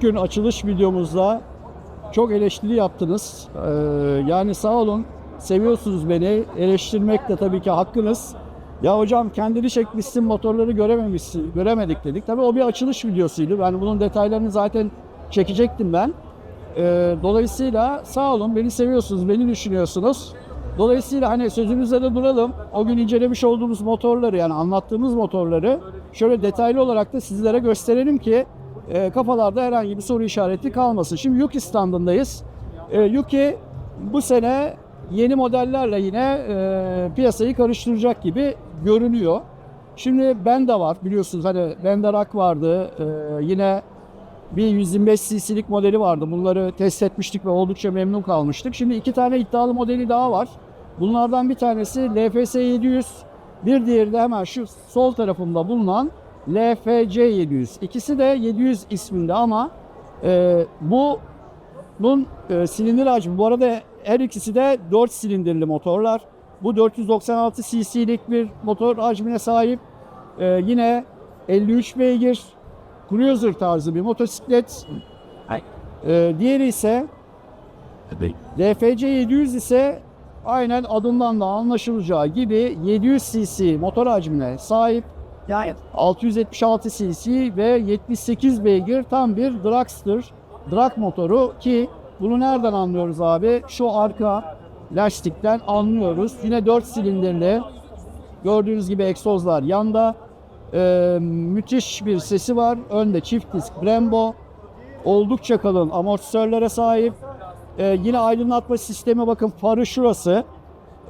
İlk gün açılış videomuzda çok eleştiri yaptınız. Ee, yani sağ olun, seviyorsunuz beni. Eleştirmek de tabii ki hakkınız. Ya hocam kendini çekmişsin, motorları görememişsin, göremedik dedik. Tabii o bir açılış videosuydu. Ben bunun detaylarını zaten çekecektim ben. Ee, dolayısıyla sağ olun, beni seviyorsunuz, beni düşünüyorsunuz. Dolayısıyla hani sözümüzde de duralım. O gün incelemiş olduğumuz motorları yani anlattığımız motorları şöyle detaylı olarak da sizlere gösterelim ki e, kafalarda herhangi bir soru işareti kalmasın. Şimdi Yuki standındayız. E, Yuki bu sene yeni modellerle yine e, piyasayı karıştıracak gibi görünüyor. Şimdi Benda var biliyorsunuz hani Benda Rock vardı. E, yine bir 125 cc'lik modeli vardı. Bunları test etmiştik ve oldukça memnun kalmıştık. Şimdi iki tane iddialı modeli daha var. Bunlardan bir tanesi LFS 700, bir diğeri de hemen şu sol tarafımda bulunan LFC 700. İkisi de 700 isminde ama e, bu bunun e, silindir hacmi. Bu arada her ikisi de 4 silindirli motorlar. Bu 496 cc'lik bir motor hacmine sahip. E, yine 53 beygir cruiser tarzı bir motosiklet. E, diğeri ise DFC 700 ise aynen adından da anlaşılacağı gibi 700 cc motor hacmine sahip. Yani 676 cc ve 78 beygir tam bir dragster, drag motoru ki bunu nereden anlıyoruz abi? Şu arka lastikten anlıyoruz. Yine 4 silindirli. Gördüğünüz gibi egzozlar yanda. Ee, müthiş bir sesi var. Önde çift disk Brembo. Oldukça kalın amortisörlere sahip. Ee, yine aydınlatma sistemi bakın farı şurası.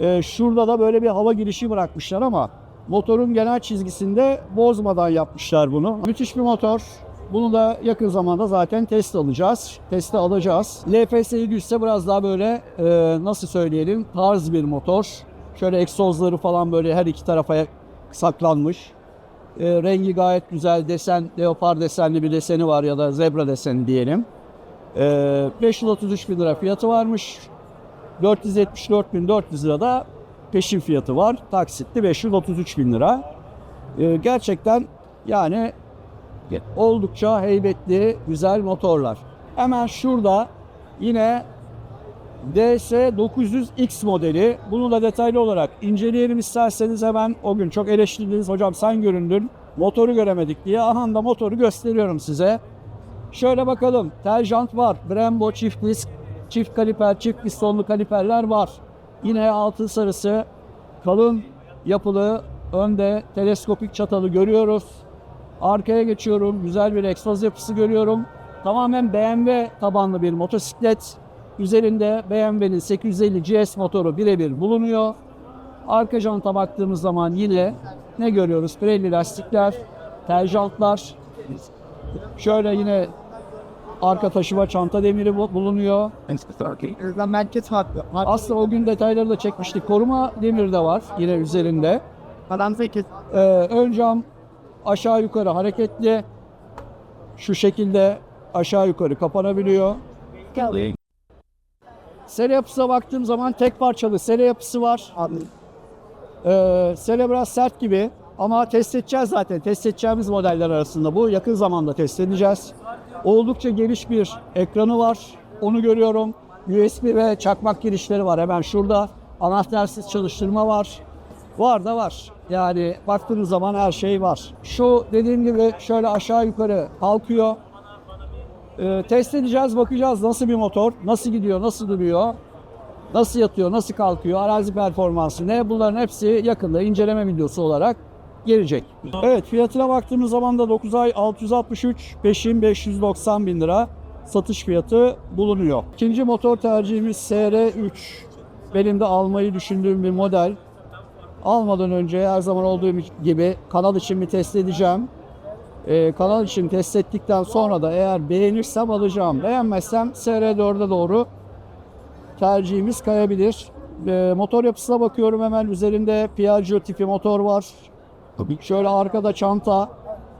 Ee, şurada da böyle bir hava girişi bırakmışlar ama motorun genel çizgisinde bozmadan yapmışlar bunu. Müthiş bir motor. Bunu da yakın zamanda zaten test alacağız. Teste alacağız. LFS 700 ise biraz daha böyle e, nasıl söyleyelim tarz bir motor. Şöyle egzozları falan böyle her iki tarafa saklanmış. E, rengi gayet güzel. Desen, leopar desenli bir deseni var ya da zebra deseni diyelim. E, 533 bin lira fiyatı varmış. 474.400 lira da peşin fiyatı var. Taksitli 533 bin lira. Ee, gerçekten yani oldukça heybetli, güzel motorlar. Hemen şurada yine DS900X modeli. Bunu da detaylı olarak inceleyelim isterseniz hemen o gün çok eleştirdiniz. Hocam sen göründün, motoru göremedik diye. Aha da motoru gösteriyorum size. Şöyle bakalım. Tel jant var. Brembo çift disk, çift kaliper, çift pistonlu kaliperler var. Yine altın sarısı kalın yapılı önde teleskopik çatalı görüyoruz. Arkaya geçiyorum. Güzel bir egzoz yapısı görüyorum. Tamamen BMW tabanlı bir motosiklet. Üzerinde BMW'nin 850 GS motoru birebir bulunuyor. Arka janta baktığımız zaman yine ne görüyoruz? Pirelli lastikler, tel jantlar. Şöyle yine arka taşıma çanta demiri bu- bulunuyor. Aslında o gün detayları da çekmiştik. Koruma demir de var yine üzerinde. Ee, ön cam aşağı yukarı hareketli. Şu şekilde aşağı yukarı kapanabiliyor. Sele yapısına baktığım zaman tek parçalı sele yapısı var. Ee, sele biraz sert gibi ama test edeceğiz zaten. Test edeceğimiz modeller arasında bu. Yakın zamanda test edeceğiz. Oldukça geniş bir ekranı var. Onu görüyorum. USB ve çakmak girişleri var hemen şurada. Anahtarsız çalıştırma var. Var da var. Yani baktığınız zaman her şey var. Şu dediğim gibi şöyle aşağı yukarı kalkıyor. Ee, test edeceğiz, bakacağız nasıl bir motor, nasıl gidiyor, nasıl duruyor, nasıl yatıyor, nasıl kalkıyor, arazi performansı ne bunların hepsi yakında inceleme videosu olarak gelecek. Evet fiyatına baktığımız zaman da 9 ay 663, peşin 590 bin lira satış fiyatı bulunuyor. İkinci motor tercihimiz SR3. Benim de almayı düşündüğüm bir model. Almadan önce her zaman olduğum gibi kanal için bir test edeceğim. Ee, kanal için test ettikten sonra da eğer beğenirsem alacağım. Beğenmezsem SR4'e doğru tercihimiz kayabilir. Ee, motor yapısına bakıyorum hemen üzerinde Piaggio tipi motor var. Şöyle arkada çanta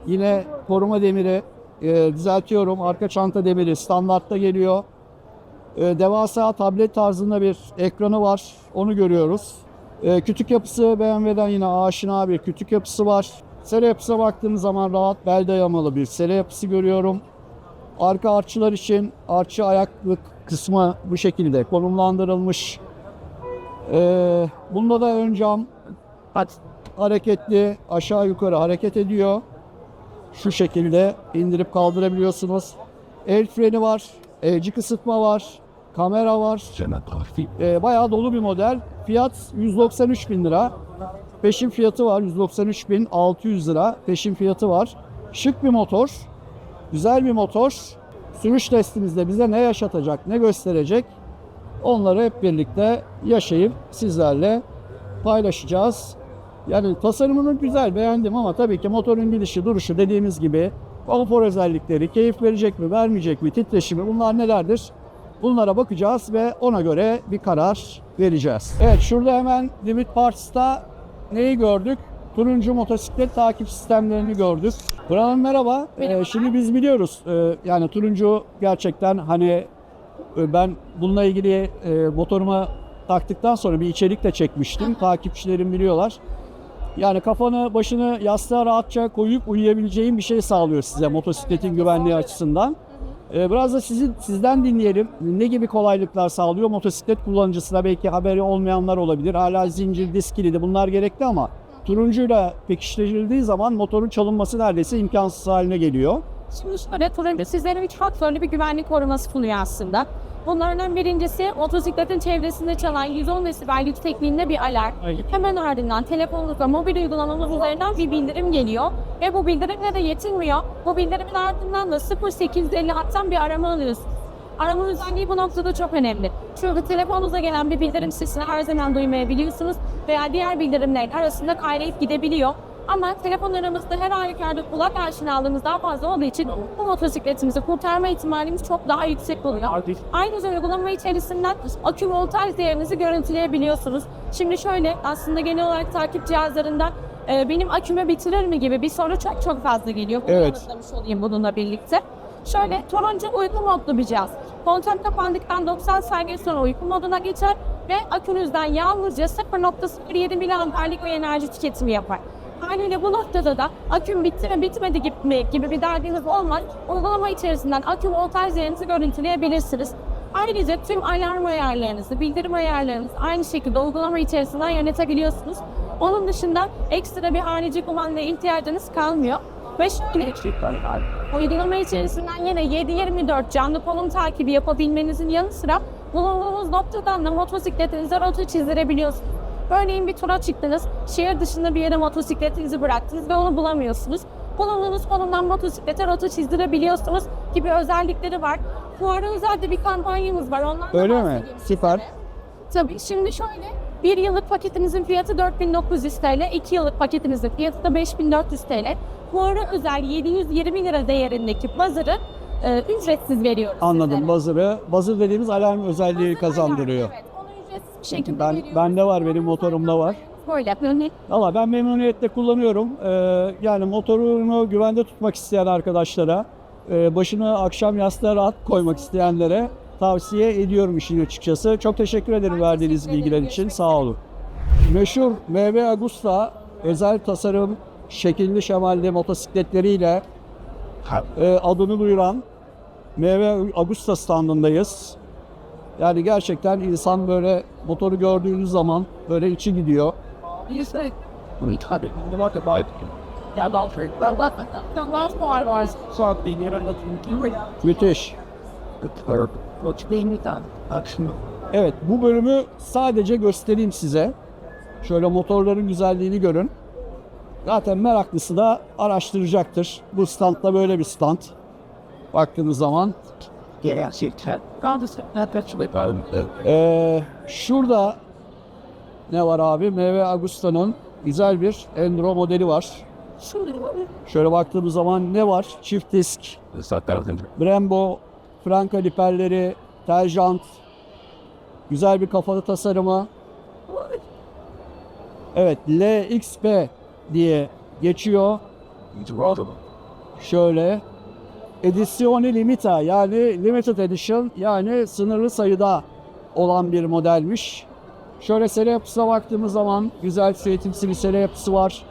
yine koruma demiri Ee, düzeltiyorum. Arka çanta demiri standartta geliyor. Ee, devasa tablet tarzında bir ekranı var. Onu görüyoruz. Ee, kütük yapısı BMW'den yine aşina bir kütük yapısı var. Sele yapısına baktığımız zaman rahat bel dayamalı bir sele yapısı görüyorum. arka artçılar için artçı ayaklık kısmı bu şekilde konumlandırılmış. Ee, bunda da ön cam hareketli aşağı yukarı hareket ediyor. Şu şekilde indirip kaldırabiliyorsunuz. El freni var, elci kısıtma var, kamera var. Ee, bayağı dolu bir model. Fiyat 193 bin lira. Peşin fiyatı var 193 bin 600 lira. Peşin fiyatı var. Şık bir motor. Güzel bir motor. Sürüş testimizde bize ne yaşatacak, ne gösterecek onları hep birlikte yaşayıp sizlerle paylaşacağız. Yani tasarımını güzel beğendim ama tabii ki motorun gidişi duruşu dediğimiz gibi konfor özellikleri, keyif verecek mi, vermeyecek mi, titreşimi bunlar nelerdir? Bunlara bakacağız ve ona göre bir karar vereceğiz. Evet şurada hemen Limit Parts'ta neyi gördük? Turuncu motosiklet takip sistemlerini gördük. Buranın merhaba. Ee, şimdi biz biliyoruz ee, yani turuncu gerçekten hani e, ben bununla ilgili e, motoruma taktıktan sonra bir içerik de çekmiştim. Takipçilerim biliyorlar. Yani kafanı başını yastığa rahatça koyup uyuyabileceğin bir şey sağlıyor size motosikletin güvenliği açısından. Ee, biraz da sizin sizden dinleyelim. Ne gibi kolaylıklar sağlıyor motosiklet kullanıcısına belki haberi olmayanlar olabilir. Hala zincir, disk kilidi bunlar gerekli ama turuncuyla pekiştirildiği zaman motorun çalınması neredeyse imkansız haline geliyor. Şimdi şöyle turuncu sizlere üç faktörlü bir güvenlik koruması sunuyor aslında. Bunlardan birincisi motosikletin çevresinde çalan 110 desibel yüksekliğinde bir alarm. Hemen ardından telefonunuzda mobil uygulamamız üzerinden bir bildirim geliyor. Ve bu bildirimle de yetinmiyor. Bu bildirimin ardından da 0850 hattan bir arama alıyorsunuz. Arama özelliği bu noktada çok önemli. Çünkü telefonunuza gelen bir bildirim sesini her zaman duymayabiliyorsunuz veya diğer bildirimlerin arasında kaynayıp gidebiliyor. Ama telefon aramızda her halükarda kulak aşinalığımız daha fazla olduğu için bu motosikletimizi kurtarma ihtimalimiz çok daha yüksek oluyor. Aynı uygulama içerisinden akü voltaj değerinizi görüntüleyebiliyorsunuz. Şimdi şöyle aslında genel olarak takip cihazlarında e, benim akümü bitirir mi gibi bir soru çok çok fazla geliyor. Bunu Evet. yanıtlamış olayım bununla birlikte. Şöyle turuncu uyku modlu bir cihaz. Kontak kapandıktan 90 saniye sonra uyku moduna geçer ve akünüzden yalnızca 0.07 miliamperlik bir enerji tüketimi yapar. Haliyle bu noktada da aküm bitti mi bitmedi gibi, gibi bir derdiniz olmaz. Uygulama içerisinden akü voltaj değerinizi görüntüleyebilirsiniz. Ayrıca tüm alarm ayarlarınızı, bildirim ayarlarınızı aynı şekilde uygulama içerisinden yönetebiliyorsunuz. Onun dışında ekstra bir harici kumandaya ihtiyacınız kalmıyor. Ve şöyle Uygulama içerisinden yine 7-24 canlı konum takibi yapabilmenizin yanı sıra bulunduğunuz noktadan da motosikletinize rota çizdirebiliyorsunuz. Örneğin bir tura çıktınız, şehir dışında bir yere motosikletinizi bıraktınız ve onu bulamıyorsunuz. Bulunduğunuz konumdan motosiklete rota çizdirebiliyorsunuz gibi özellikleri var. Fuara özel de bir kampanyamız var. Ondan da Öyle mi? Süper. sizlere. Tabii şimdi şöyle bir yıllık paketimizin fiyatı 4900 TL, 2 yıllık paketimizin fiyatı da 5400 TL. Fuara özel 720 lira değerindeki buzzer'ı e, ücretsiz veriyoruz Anladım. sizlere. Buzzer'ı. Buzzer dediğimiz alarm özelliği Buzzer kazandırıyor. alarm, Evet, bir şekilde Ben bende var, benim motorumda var. Böyle böyle. Valla ben memnuniyetle kullanıyorum. Ee, yani motorunu güvende tutmak isteyen arkadaşlara, e, başını akşam yastığa rahat koymak isteyenlere tavsiye ediyorum işin açıkçası. Çok teşekkür ederim verdiğiniz teşekkür bilgiler için. Sağ olun. Meşhur MV Agusta özel tasarım şekilli şemalli motosikletleriyle e, adını duyuran MV Agusta standındayız. Yani gerçekten insan böyle motoru gördüğünüz zaman böyle içi gidiyor. Müthiş. Evet bu bölümü sadece göstereyim size. Şöyle motorların güzelliğini görün. Zaten meraklısı da araştıracaktır. Bu standda böyle bir stand. Baktığınız zaman. Ee, şurada ne var abi? MV Agusta'nın güzel bir Enduro modeli var. Şöyle baktığımız zaman ne var? Çift disk, Brembo, fren kaliperleri, tel jant, güzel bir kafalı tasarımı. Evet, LXP diye geçiyor. Şöyle. Edizione limita yani limited edition yani sınırlı sayıda olan bir modelmiş. Şöyle sele yapısına baktığımız zaman güzel eğitimsi bir sele yapısı var.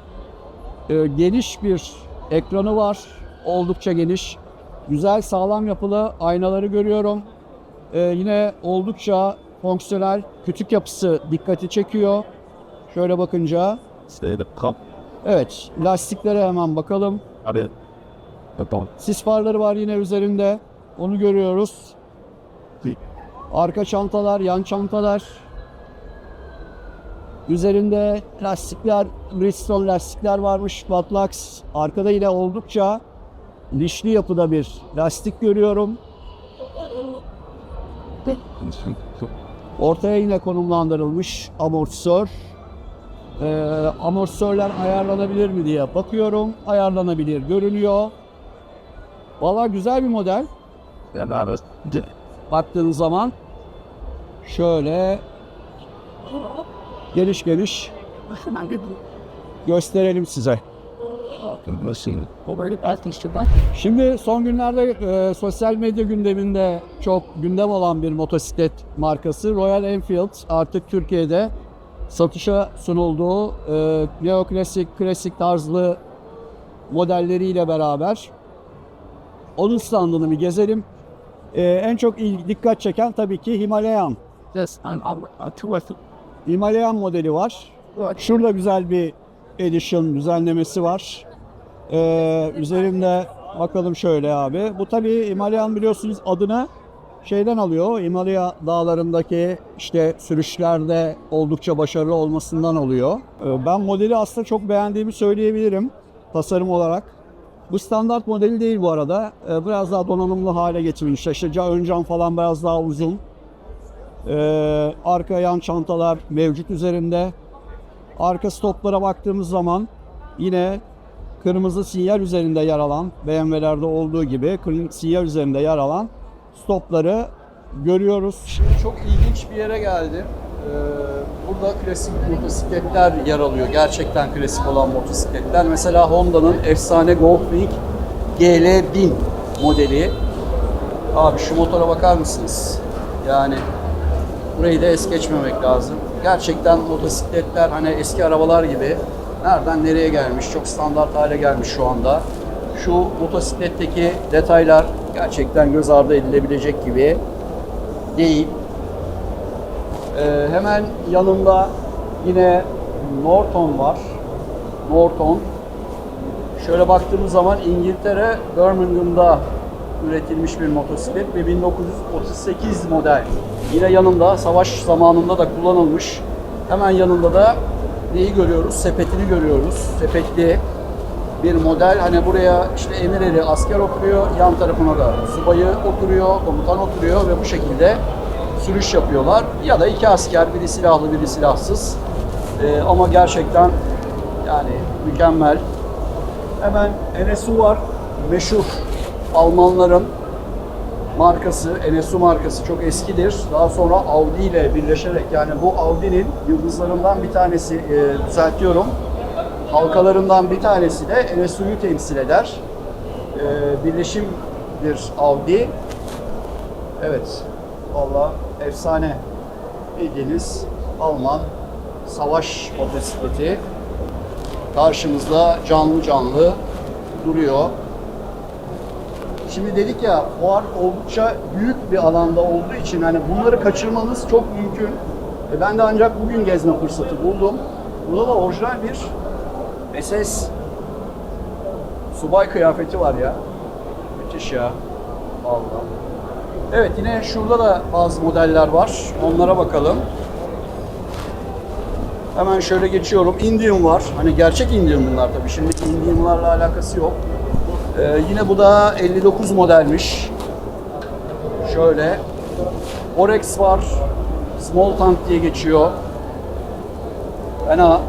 Ee, geniş bir ekranı var. Oldukça geniş. güzel sağlam yapılı aynaları görüyorum. Ee, yine oldukça fonksiyonel kütük yapısı dikkati çekiyor. Şöyle bakınca. Evet lastiklere hemen bakalım. Sis farları var yine üzerinde. Onu görüyoruz. Arka çantalar, yan çantalar. Üzerinde lastikler, Bridgestone lastikler varmış. Vatlax. Arkada yine oldukça dişli yapıda bir lastik görüyorum. Ortaya yine konumlandırılmış amortisör. Ee, amortisörler ayarlanabilir mi diye bakıyorum. Ayarlanabilir görünüyor. Valla güzel bir model. Baktığınız zaman şöyle geniş geniş gösterelim size. Şimdi son günlerde e, sosyal medya gündeminde çok gündem olan bir motosiklet markası Royal Enfield artık Türkiye'de satışa sunulduğu e, neoklasik, klasik tarzlı modelleriyle beraber onun standını bir gezelim. E, en çok il- dikkat çeken tabii ki Himalayan. Himalayan modeli var. Şurada güzel bir edition düzenlemesi var. Ee, üzerinde bakalım şöyle abi. Bu tabii Himalayan biliyorsunuz adını şeyden alıyor. Himalaya dağlarındaki işte sürüşlerde oldukça başarılı olmasından oluyor. Ee, ben modeli aslında çok beğendiğimi söyleyebilirim tasarım olarak. Bu standart modeli değil bu arada. Ee, biraz daha donanımlı hale getirilmiş. İşte ön cam falan biraz daha uzun. Ee, arka yan çantalar mevcut üzerinde. Arka stoplara baktığımız zaman yine kırmızı sinyal üzerinde yer alan BMW'lerde olduğu gibi kırmızı sinyal üzerinde yer alan stopları görüyoruz. Şimdi çok ilginç bir yere geldim. Ee, burada klasik motosikletler yer alıyor. Gerçekten klasik olan motosikletler. Mesela Honda'nın efsane Goldwing GL1000 modeli. Abi şu motora bakar mısınız? Yani Burayı da es geçmemek lazım. Gerçekten motosikletler hani eski arabalar gibi nereden nereye gelmiş, çok standart hale gelmiş şu anda. Şu motosikletteki detaylar gerçekten göz ardı edilebilecek gibi değil. Ee, hemen yanında yine Norton var. Norton. Şöyle baktığımız zaman İngiltere Birmingham'da üretilmiş bir motosiklet ve 1938 model. Yine yanında savaş zamanında da kullanılmış. Hemen yanında da neyi görüyoruz? Sepetini görüyoruz. Sepetli bir model. Hani buraya işte emir eri asker oturuyor, yan tarafına da subayı oturuyor, komutan oturuyor ve bu şekilde sürüş yapıyorlar. Ya da iki asker, biri silahlı, biri silahsız. Ee, ama gerçekten yani mükemmel. Hemen NSU var. Meşhur Almanların markası, NSU markası çok eskidir. Daha sonra Audi ile birleşerek yani bu Audi'nin yıldızlarından bir tanesi e, düzeltiyorum. Halkalarından bir tanesi de NSU'yu temsil eder. E, birleşimdir Audi. Evet. Valla efsane bildiğiniz Alman savaş motosikleti karşımızda canlı canlı duruyor. Şimdi dedik ya fuar oldukça büyük bir alanda olduğu için hani bunları kaçırmanız çok mümkün. E ben de ancak bugün gezme fırsatı buldum. Burada da orijinal bir SS subay kıyafeti var ya. Müthiş ya. Vallahi. Evet yine şurada da bazı modeller var. Onlara bakalım. Hemen şöyle geçiyorum. Indian var. Hani gerçek Indian bunlar tabii. Şimdi Indian'larla alakası yok. Ee, yine bu da 59 modelmiş. Şöyle. Orex var. Small Tank diye geçiyor. Fena.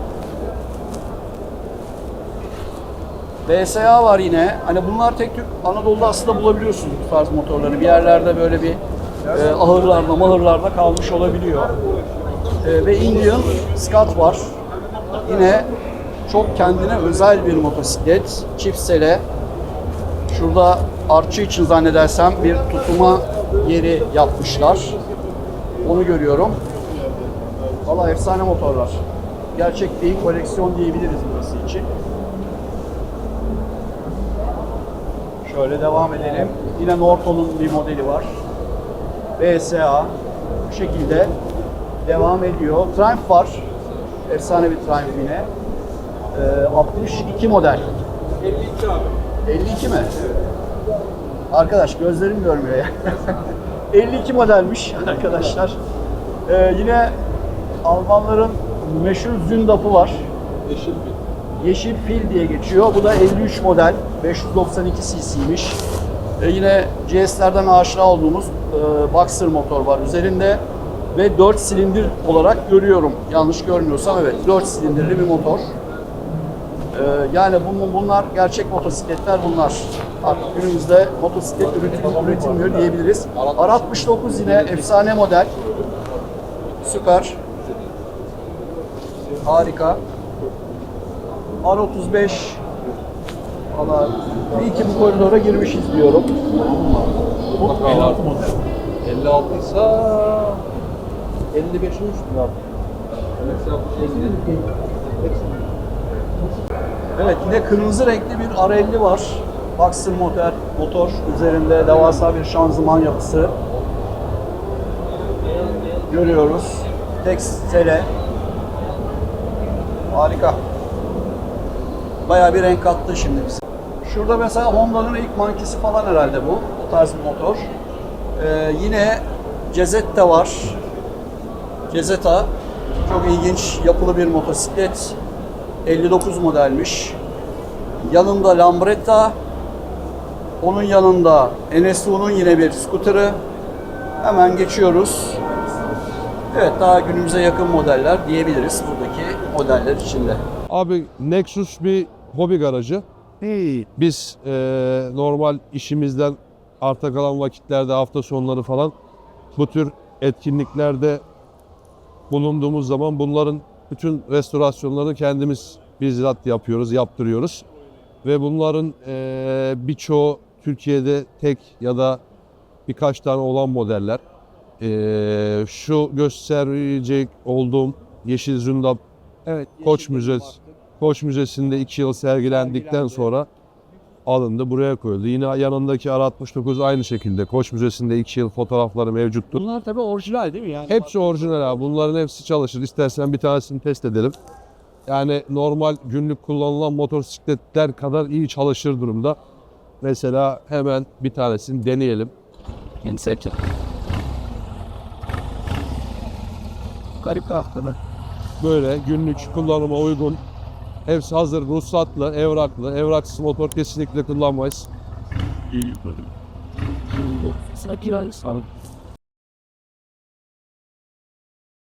BSA var yine. Hani bunlar tek tük Anadolu'da aslında bulabiliyorsunuz bu tarz motorları. Bir yerlerde böyle bir e, ahırlarda, mahırlarda kalmış olabiliyor. E, ve Indian Scott var. Yine çok kendine özel bir motosiklet. Çift sele. Şurada artçı için zannedersem bir tutuma yeri yapmışlar. Onu görüyorum. Valla efsane motorlar. Gerçek bir koleksiyon diyebiliriz burası için. Şöyle devam edelim. Yine Norton'un bir modeli var. BSA. Bu şekilde devam ediyor. Triumph var. Efsane bir Triumph yine. Ee, 62 model. 52 abi. 52 mi? Arkadaş gözlerim görmüyor ya. 52 modelmiş arkadaşlar. Ee, yine Almanların meşhur Zündap'ı var. Yeşil fil diye geçiyor. Bu da 53 model. 592 cc'ymiş. Ee, yine GS'lerden aşina olduğumuz e, Boxer motor var üzerinde. Ve 4 silindir olarak görüyorum. Yanlış görmüyorsam evet 4 silindirli bir motor. Ee, yani bunun, bunlar gerçek motosikletler bunlar. Artık günümüzde motosiklet üretim, üretilmiyor diyebiliriz. R69 yine efsane model. Süper. Harika. R35 Valla bir iki bu koridora girmişiz diyorum. Bu 56 model. 56 ise 55 olmuştur abi. Mesela bu şekilde Evet yine kırmızı renkli bir R50 var. Boxer motor, motor üzerinde devasa bir şanzıman yapısı. Görüyoruz. Textele. Harika. Bayağı bir renk kattı şimdi bize. Şurada mesela Honda'nın ilk mankisi falan herhalde bu. O tarz bir motor. Ee, yine Cezetta var. Cezeta çok ilginç yapılı bir motosiklet. 59 modelmiş. Yanında Lambretta. Onun yanında NSU'nun yine bir skuterı. Hemen geçiyoruz. Evet daha günümüze yakın modeller diyebiliriz buradaki modeller içinde. Abi Nexus bir hobi garajı. Biz eee, normal işimizden arta kalan vakitlerde hafta sonları falan bu tür etkinliklerde bulunduğumuz zaman bunların bütün restorasyonlarını kendimiz bizzat yapıyoruz, yaptırıyoruz. Ve bunların eee, birçoğu Türkiye'de tek ya da birkaç tane olan modeller. Eee, şu gösterecek olduğum Yeşil Zündap Evet. Koç Müzesi Koç Müzesi'nde 2 yıl sergilendikten sonra alındı, buraya koyuldu. Yine yanındaki R69 aynı şekilde Koç Müzesi'nde 2 yıl fotoğrafları mevcuttur. Bunlar tabii orijinal değil mi yani? Hepsi orijinal abi. Bunların hepsi çalışır. İstersen bir tanesini test edelim. Yani normal günlük kullanılan motosikletler kadar iyi çalışır durumda. Mesela hemen bir tanesini deneyelim. Garip haftalar. Böyle günlük kullanıma uygun. Hepsi hazır, ruhsatlı, evraklı. Evraksız motor kesinlikle kullanmayız.